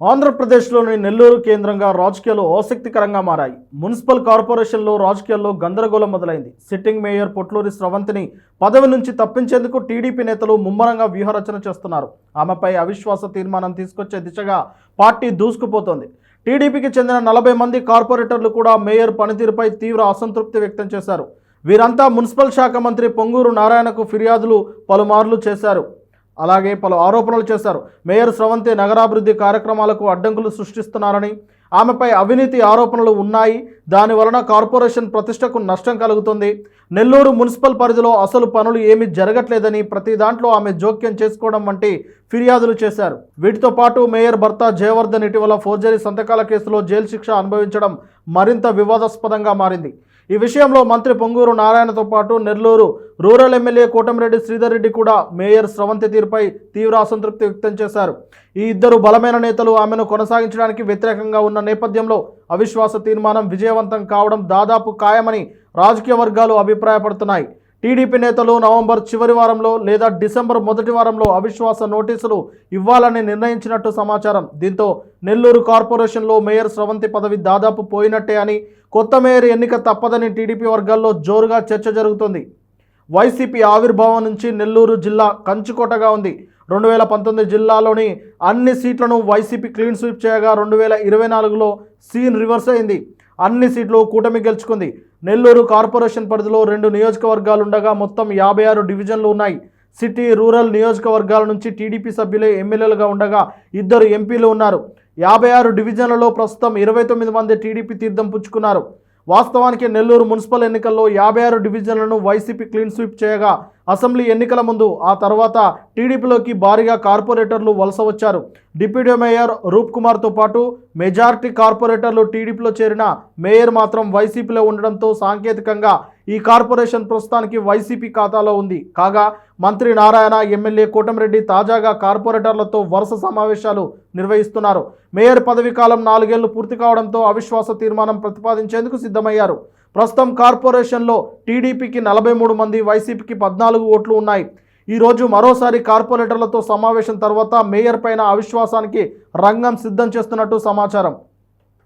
ఆంధ్రప్రదేశ్లోని నెల్లూరు కేంద్రంగా రాజకీయాలు ఆసక్తికరంగా మారాయి. మున్సిపల్ కార్పొరేషన్లో రాజకీయాల్లో గందరగోళం మొదలైంది. సిట్టింగ్ మేయర్ పొట్లూరి స్రవంతిని పదవి నుంచి తప్పించేందుకు టీడీపీ నేతలు ముమ్మరంగా వ్యూహరచన చేస్తున్నారు. ఆమెపై అవిశ్వాస తీర్మానం తీసుకొచ్చే దిశగా పార్టీ దూసుకుపోతోంది. టీడీపీకి చెందిన నలభై మంది కార్పొరేటర్లు కూడా మేయర్ పనితీరుపై తీవ్ర అసంతృప్తి వ్యక్తం చేశారు. వీరంతా మున్సిపల్ శాఖ మంత్రి పొంగూరు నారాయణకు ఫిర్యాదులు పలుమార్లు చేశారు. అలాగే పలు ఆరోపణలు చేశారు. మేయర్ స్రవంతి నగరాభివృద్ధి కార్యక్రమాలకు అడ్డంకులు సృష్టిస్తున్నారని ఆమెపై అవినీతి ఆరోపణలు ఉన్నాయి. దాని వలన కార్పొరేషన్ ప్రతిష్టకు నష్టం కలుగుతుంది. నెల్లూరు మున్సిపల్ పరిధిలో అసలు పనులు ఏమీ జరగట్లేదని ప్రతి దాంట్లో ఆమె జోక్యం చేసుకోవడం వంటి ఫిర్యాదులు చేశారు. వీటితో పాటు మేయర్ భర్త జయవర్ధన్ ఇటీవల ఫోర్జరీ సంతకాల కేసులో జైలు శిక్ష అనుభవించడం మరింత వివాదాస్పదంగా మారింది. ఈ విషయంలో మంత్రి పొంగూరు నారాయణతో పాటు నెల్లూరు రూరల్ ఎమ్మెల్యే కోటమిరెడ్డి శ్రీధర్ రెడ్డి కూడా మేయర్ స్రవంతి తీరుపై తీవ్ర అసంతృప్తి వ్యక్తం చేశారు. ఈ ఇద్దరు బలమైన నేతలు ఆమెను కొనసాగించడానికి వ్యతిరేకంగా ఉన్న నేపథ్యంలో అవిశ్వాస తీర్మానం విజయవంతం కావడం దాదాపు ఖాయమని రాజకీయ వర్గాలు అభిప్రాయపడుతున్నాయి. టీడీపీ నేతలు నవంబర్ చివరి వారంలో లేదా డిసెంబర్ మొదటి వారంలో అవిశ్వాస నోటీసులు ఇవ్వాలని నిర్ణయించినట్టు సమాచారం. దీంతో నెల్లూరు కార్పొరేషన్లో మేయర్ స్రవంతి పదవి దాదాపు పోయినట్టే అని కొత్త మేయర్ ఎన్నిక తప్పదని టీడీపీ వర్గాల్లో జోరుగా చర్చ జరుగుతోంది. వైసీపీ ఆవిర్భావం నుంచి నెల్లూరు జిల్లా కంచుకోటగా ఉంది. రెండు వేల పంతొమ్మిది జిల్లాలోని అన్ని సీట్లను వైసీపీ క్లీన్ స్వీప్ చేయగా రెండు వేల ఇరవై నాలుగులో సీన్ రివర్స్ అయింది. అన్ని సీట్లు కూటమి గెలుచుకుంది. నెల్లూరు కార్పొరేషన్ పరిధిలో రెండు నియోజకవర్గాలు ఉండగా మొత్తం యాభై ఆరు డివిజన్లు ఉన్నాయి. సిటీ రూరల్ నియోజకవర్గాల నుంచి టీడీపీ సభ్యులే ఎమ్మెల్యేలుగా ఉండగా ఇద్దరు ఎంపీలు ఉన్నారు. యాభై ఆరు డివిజన్లలో ప్రస్తుతం ఇరవై తొమ్మిది మంది టీడీపీ తీర్థం పుచ్చుకున్నారు. వాస్తవానికి నెల్లూరు మున్సిపల్ ఎన్నికల్లో యాభై ఆరు డివిజన్లను వైసీపీ క్లీన్ స్వీప్ చేయగా అసెంబ్లీ ఎన్నికల ముందు ఆ తర్వాత టీడీపీలోకి భారీగా కార్పొరేటర్లు వలస వచ్చారు. డిప్యూటీ మేయర్ రూప్ కుమార్తో పాటు మెజార్టీ కార్పొరేటర్లు టీడీపీలో చేరిన మేయర్ మాత్రం వైసీపీలో ఉండడంతో సాంకేతికంగా ఈ కార్పొరేషన్ ప్రస్తుతానికి వైసీపీ ఖాతాలో ఉంది. కాగా మంత్రి నారాయణ ఎమ్మెల్యే కోటమిరెడ్డి తాజాగా కార్పొరేటర్లతో వరుస సమావేశాలు నిర్వహిస్తున్నారు. మేయర్ పదవి కాలం నాలుగేళ్ళు పూర్తి కావడంతో అవిశ్వాస తీర్మానం ప్రతిపాదించేందుకు సిద్ధమయ్యారు. ప్రస్తుతం కార్పొరేషన్లో టీడీపీకి నలభై మూడు మంది వైసీపీకి పద్నాలుగు ఓట్లు ఉన్నాయి. ఈరోజు మరోసారి కార్పొరేటర్లతో సమావేశం తర్వాత మేయర్ పైన అవిశ్వాసానికి రంగం సిద్ధం చేస్తున్నట్టు సమాచారం.